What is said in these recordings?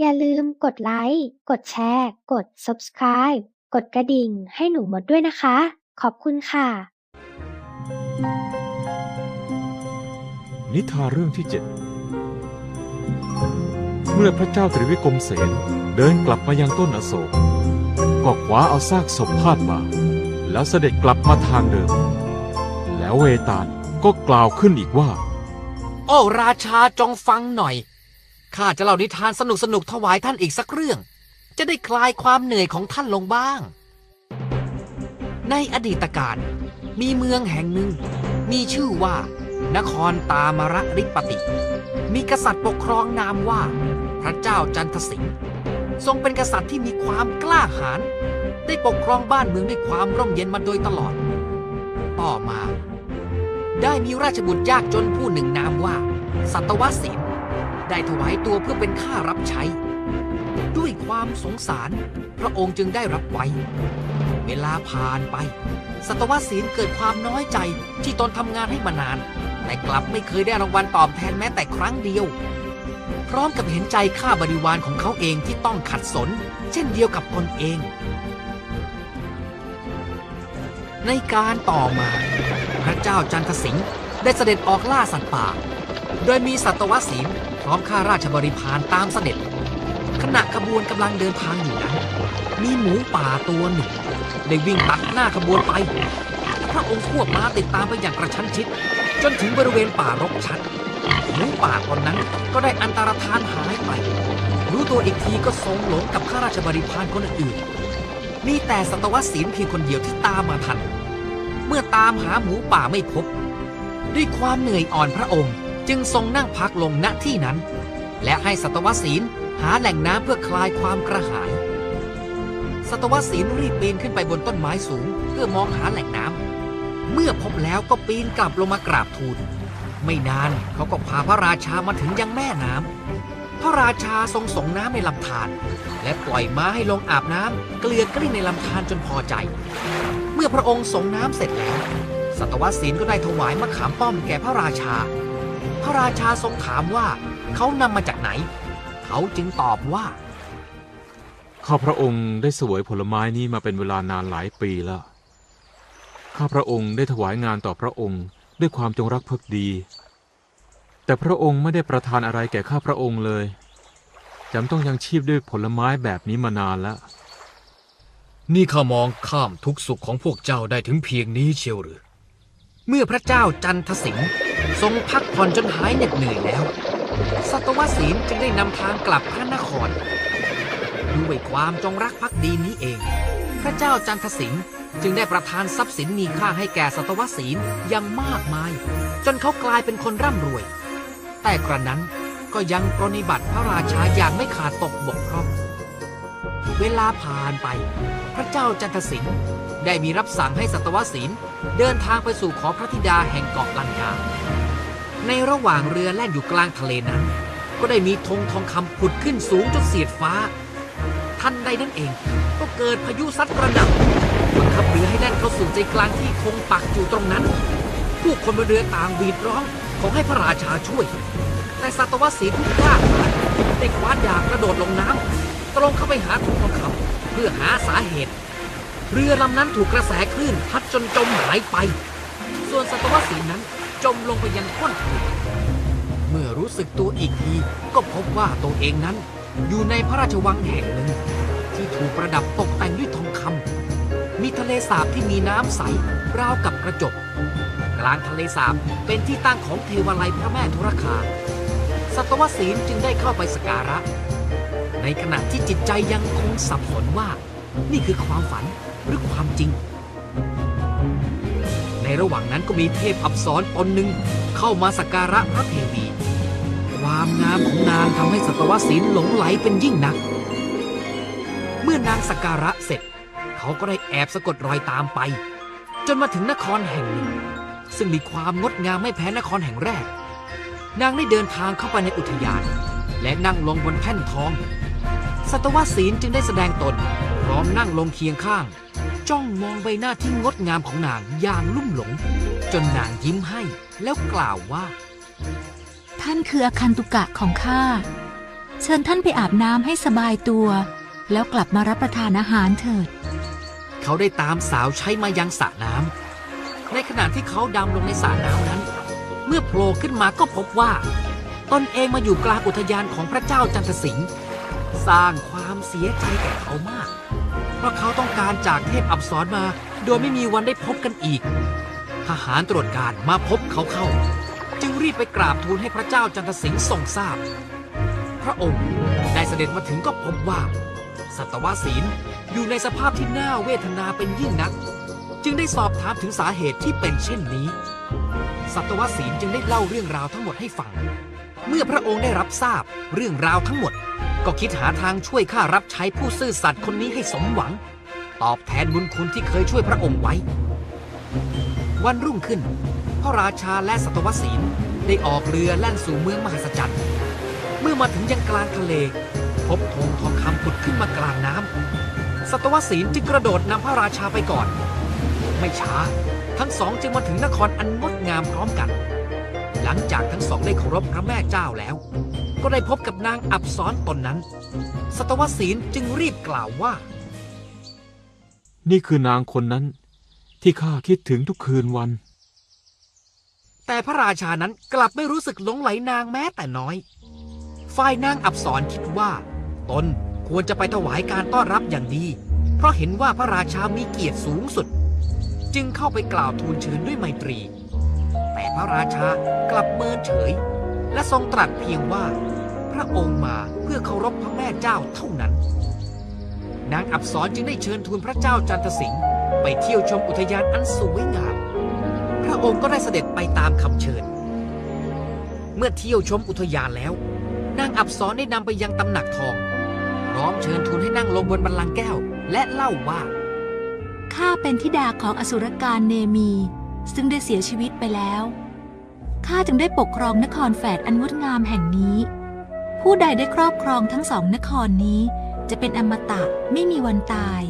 อย่าลืมกดไลค์ กดแชร์ กด subscribe กดกระดิ่งให้หนูมดด้วยนะคะ ขอบคุณค่ะ นิทานเรื่องที่เจ็ดเมื่อพระเจ้าตรีวิกรมเสนเดินกลับมายังต้นอโศกก็คว้าเอาซากศพพาดบ่าแล้วเสด็จกลับมาทางเดิม แล้วเวตาลก็กล่าวขึ้นอีกว่า โอ้ราชาจงฟังหน่อย ข้าจะเล่านิทานสนุกสนุกๆถวายท่านอีกสักเรื่อง จะได้คลายความเหนื่อยของท่านลงบ้าง ในอดีตการมีเมืองแห่งหนึ่ง มีชื่อว่า นครตามระริปติ มีกษัตริย์ปกครองนามว่า พระเจ้าจันทสิงห์ทรงเป็นกษัตริย์ที่มีความกล้าหาญได้ปกครองบ้านเมืองด้วยความร่มเย็นมาโดยตลอด ต่อมา ได้มีราชบุตรยากจนผู้หนึ่งนามว่า สัตวศิลป์ ได้ถวายตัวเพื่อเป็นข้ารับใช้ ด้วยความสงสารพระองค์จึงได้รับไว้ เวลาผ่านไป สัตวศิลเกิดความน้อยใจที่ตนทำงานให้มานาน แต่กลับไม่เคยได้รางวัลตอบแทนแม้แต่ครั้งเดียว พร้อมกับเห็นใจข้าบริวารของเขาเองที่ต้องขัดสน เช่นเดียวกับตนเอง ในการต่อมา พระเจ้าจันทสิงห์ได้เสด็จออกล่าสัตว์ป่า โดยมีสัตวศิล ร้อมข้าราชบริพารตามเสด็จ ขณะขบวนกำลังเดินทางอยู่นั้น มีหมูป่าตัวหนึ่ง ได้วิ่งตัดหน้าขบวนไป พระองค์ควบม้าติดตามไปอย่างกระชั้นชิด จนถึงบริเวณป่ารกชัด หมูป่าตอนนั้นก็ได้อันตรธานหายไป รู้ตัวอีกทีก็ทรงหลงกับข้าราชบริพารคนอื่นมีแต่สัตวศิลเพียงคนเดียวที่ตามมาทัน เมื่อตามหาหมูป่าไม่พบ ด้วยความเหนื่อยอ่อนพระองค์ จึงทรงนั่งพักลงณที่นั้น และให้สัตวศีลหาแหล่งน้ำเพื่อคลายความกระหาย สัตวศีลรีบปีนขึ้นไปบนต้นไม้สูง เพื่อมองหาแหล่งน้ำเมื่อพบแล้วก็ปีนกลับลงมากราบทูลไม่นานเขาก็พาพระราชามาถึงยังแม่น้ำพระราชาทรงส่งน้ำในลำธารและปล่อยม้าให้ลงอาบน้ำเกลือกลิ้งในลำธารจนพอใจ เมื่อพระองค์ส่งน้ำเสร็จแล้ว สัตวศิลป์ก็ได้ถวายมะขามป้อมแก่พระราชา ระราชาทรงถามว่าเขานำมาจากไหน เขาจึงตอบว่า ข้าพระองค์ได้เสวยผลไม้นี้มาเป็นเวลานานหลายปีแล้ว ข้าพระองค์ได้ถวายงานต่อพระองค์ด้วยความจงรักภักดี แต่พระองค์ไม่ได้ประทานอะไรแก่ข้าพระองค์เลยจำต้องยังชีพด้วยผลไม้แบบนี้มานานแล้ว นี่ข้ามองข้ามทุกสุขของพวกเจ้าได้ถึงเพียงนี้เชียวหรือ เมื่อพระเจ้าจันทสิงห์ ทรงพักผ่อนจนหายเหน็ดเหนื่อยแล้ว สัตวศิลจึงได้นำทางกลับพระนคร ด้วยความจงรักภักดีนี้เอง พระเจ้าจันทสิงห์จึงได้ประทานทรัพย์สินมีค่าให้แก่สัตวศิลอย่างมากมาย จนเขากลายเป็นคนร่ำรวย แต่กระนั้นก็ยังปรนิบัติพระราชาอย่างไม่ขาดตกบกพร่องเวลาผ่านไป พระเจ้าจันทสิงห์ ได้มีรับสั่งให้สัตวศิลป์เดินทางไปสู่ขอพระธิดาแห่งเกาะลันกา ในระหว่างเรือแล่นอยู่กลางทะเลนั้น ก็ได้มีธงทองคำผุดขึ้นสูงจนเสียดฟ้า ทันใดนั้นเองก็เกิดพายุซัดกระหน่ำบังคับเรือให้แล่นเข้าสู่ใจกลางที่ธงปักอยู่ตรงนั้น ผู้คนบนเรือต่างวีดร้องขอให้พระราชาช่วย แต่สัตวศิลป์ผู้กล้าหาญได้คว้าดาบกระโดดลงน้ำตรงเข้าไปหาธงทองคำเพื่อหาสาเหตุ เรือลำนั้นถูกกระแสคลื่นพัดจนจมหายไป ส่วนสัตวศิลป์นั้นจมลงไปยังก้นทะเลเมื่อรู้สึกตัวอีกทีก็พบว่าตัวเองนั้น อยู่ในพระราชวังแห่งหนึ่ง ที่ถูกประดับตกแต่งด้วยทองคำมีทะเลสาบที่มีน้ำใสราวกับกระจก กลางทะเลสาบเป็นที่ตั้งของเทวาลัยพระแม่ธุรคา สัตวศิลจึงได้เข้าไปสการะ ในขณะที่จิตใจยังคงสับสนว่า นี่คือความฝัน หรือความจริง ในระหว่างนั้นก็มีเทพอับสรตนหนึ่งเข้ามาสักการะพระเทวี ความงามของนางทำให้สัตวศิลหลงไหลเป็นยิ่งนัก เมื่อนางสักการะเสร็จ เขาก็ได้แอบสะกดรอยตามไป จนมาถึงนครแห่งหนึ่ง ซึ่งมีความงดงามไม่แพ้นครแห่งแรก นางได้เดินทางเข้าไปในอุทยาน และนั่งลงบนแท่นทองสัตวศิลจึงได้แสดงตน พร้อมนั่งลงเคียงข้าง จ้องมองใบหน้าที่งดงามของนางอย่างลุ่มหลง จนนางยิ้มให้แล้วกล่าวว่า ท่านคืออาคันตุกะของข้าเชิญท่านไปอาบน้ำให้สบายตัว แล้วกลับมารับประทานอาหารเถิด เขาได้ตามสาวใช้มายังสระน้ำในขณะที่เขาดำลงในสระน้ำนั้น เมื่อโผล่ขึ้นมาก็พบว่าตนเองมาอยู่กลางอุทยานของพระเจ้าจันทสิงห์สร้างความเสียใจแก่เขามาก พราะเขาต้องการจากเทพอับสรมา โดยไม่มีวันได้พบกันอีก ทหารตรวจการมาพบเขาเข้า จึงรีบไปกราบทูลให้พระเจ้าจันทสิงห์ทรงทราบ พระองค์ได้เสด็จมาถึงก็พบว่า สัตวศีลอยู่ในสภาพที่น่าเวทนาเป็นยิ่งนัก จึงได้สอบถามถึงสาเหตุที่เป็นเช่นนี้ สัตวศีลจึงได้เล่าเรื่องราวทั้งหมดให้ฟัง เมื่อพระองค์ได้รับทราบเรื่องราวทั้งหมด ก็คิดหาทางช่วยข้ารับใช้ผู้ซื่อสัตย์คนนี้ให้สมหวัง ตอบแทนบุญคุณที่เคยช่วยพระองค์ไว้ วันรุ่งขึ้น พระราชาและสัตวศีลได้ออกเรือแล่นสู่เมืองมหัศจรรย์เมื่อมาถึงยังกลางทะเล พบธงทองคำผุดขึ้นมากลางน้ำสัตวศีลจึงกระโดดนำพระราชาไปก่อน ไม่ช้า ทั้งสองจึงมาถึงนครอันงดงามพร้อมกัน หลังจากทั้งสองได้เคารพพระแม่เจ้าแล้ว ก็ได้พบกับนางอับสรตนนั้น สัตวศีลจึงรีบกล่าวว่า นี่คือนางคนนั้น ที่ข้าคิดถึงทุกคืนวัน แต่พระราชานั้นกลับไม่รู้สึกหลงไหลนางแม้แต่น้อย ฝ่ายนางอับสรคิดว่า ตนควรจะไปถวายการต้อนรับอย่างดี เพราะเห็นว่าพระราชามีเกียรติสูงสุด จึงเข้าไปกล่าวทูลเชิญด้วยไมตรี แต่พระราชากลับเมินเฉย และทรงตรัสเพียงว่า พระองค์มาเพื่อเคารพพระแม่เจ้าเท่านั้น นางอับสรจึงได้เชิญทูลพระเจ้าจันทสิงห์ไปเที่ยวชมอุทยานอันสวยงาม พระองค์ก็ได้เสด็จไปตามคำเชิญ เมื่อเที่ยวชมอุทยานแล้ว นางอับสรได้นำไปยังตำหนักทอง พร้อมเชิญทูลให้นั่งลงบนบัลลังก์แก้ว และเล่าว่า ข้าเป็นธิดาของอสุรการเนมี ซึ่งได้เสียชีวิตไปแล้ว ข้าจึงได้ปกครองนครแฝดอันงดงามแห่งนี้ ผู้ใดได้ครอบครองทั้งสองนครนี้ จะเป็นอมตะไม่มีวันตาย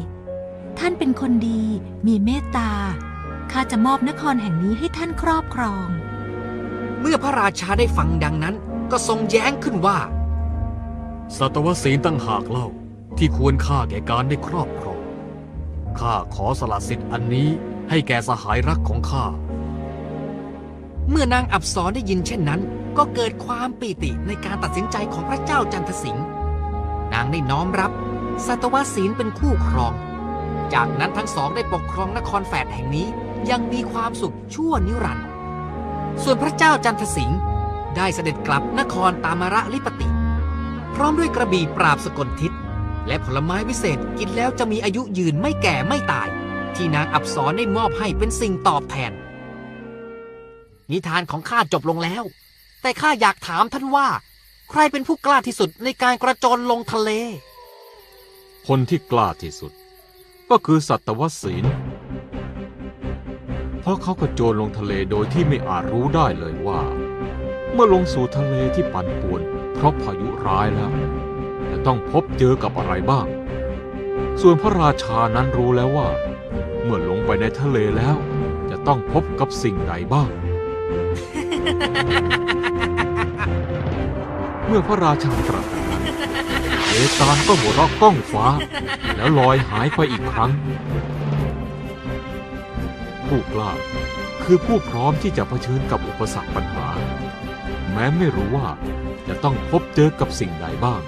ท่านเป็นคนดี มีเมตตา ข้าจะมอบนครแห่งนี้ให้ท่านครอบครอง เมื่อพระราชาได้ฟังดังนั้น ก็ทรงแย้งขึ้นว่า สัตวศีลตั้งหากเล่าที่ควรค่าแก่การได้ครอบครอง ข้าขอสละสิทธิ์อันนี้ ให้แก่สหายรักของข้า เมื่อนางอับสรได้ยินเช่นนั้น ก็เกิดความปีติในการตัดสินใจของพระเจ้าจันทสิงห์นางได้น้อมรับสัตวศีลเป็นคู่ครอง จากนั้นทั้งสองได้ปกครองนครแฝดแห่งนี้ยังมีความสุขชั่วนิรันดร์ส่วนพระเจ้าจันทสิงห์ได้เสด็จกลับนครตามระลิปติ พร้อมด้วยกระบี่ปราบสกลทิศและผลไม้วิเศษกินแล้วจะมีอายุยืนไม่แก่ไม่ตาย ที่นางอับสรได้มอบให้เป็นสิ่งตอบแทน นิทานของข้าจบลงแล้ว แต่ข้าอยากถามท่านว่า ใครเป็นผู้กล้าที่สุดในการกระโจนลงทะเล คนที่กล้าที่สุด ก็คือสัตวศีลเพราะเขากระโจนลงทะเลโดยที่ไม่อาจรู้ได้เลยว่า เมื่อลงสู่ทะเลที่ปั่นป่วน เพราะพายุร้ายแล้วจะต้องพบเจอกับอะไรบ้าง ส่วนพระราชานั้นรู้แล้วว่า เมื่อลงไปในทะเลแล้ว จะต้องพบกับสิ่งใดบ้าง เมื่อพระราชาตรัสอย่างนั้นเอตานก็หัวเราะก้องฟ้า แล้วลอยหายไปอีกครั้ง ผู้กล้าคือผู้พร้อมที่จะเผชิญกับอุปสรรคปัญหา แม้ไม่รู้ว่าจะต้องพบเจอกับสิ่งใดบ้าง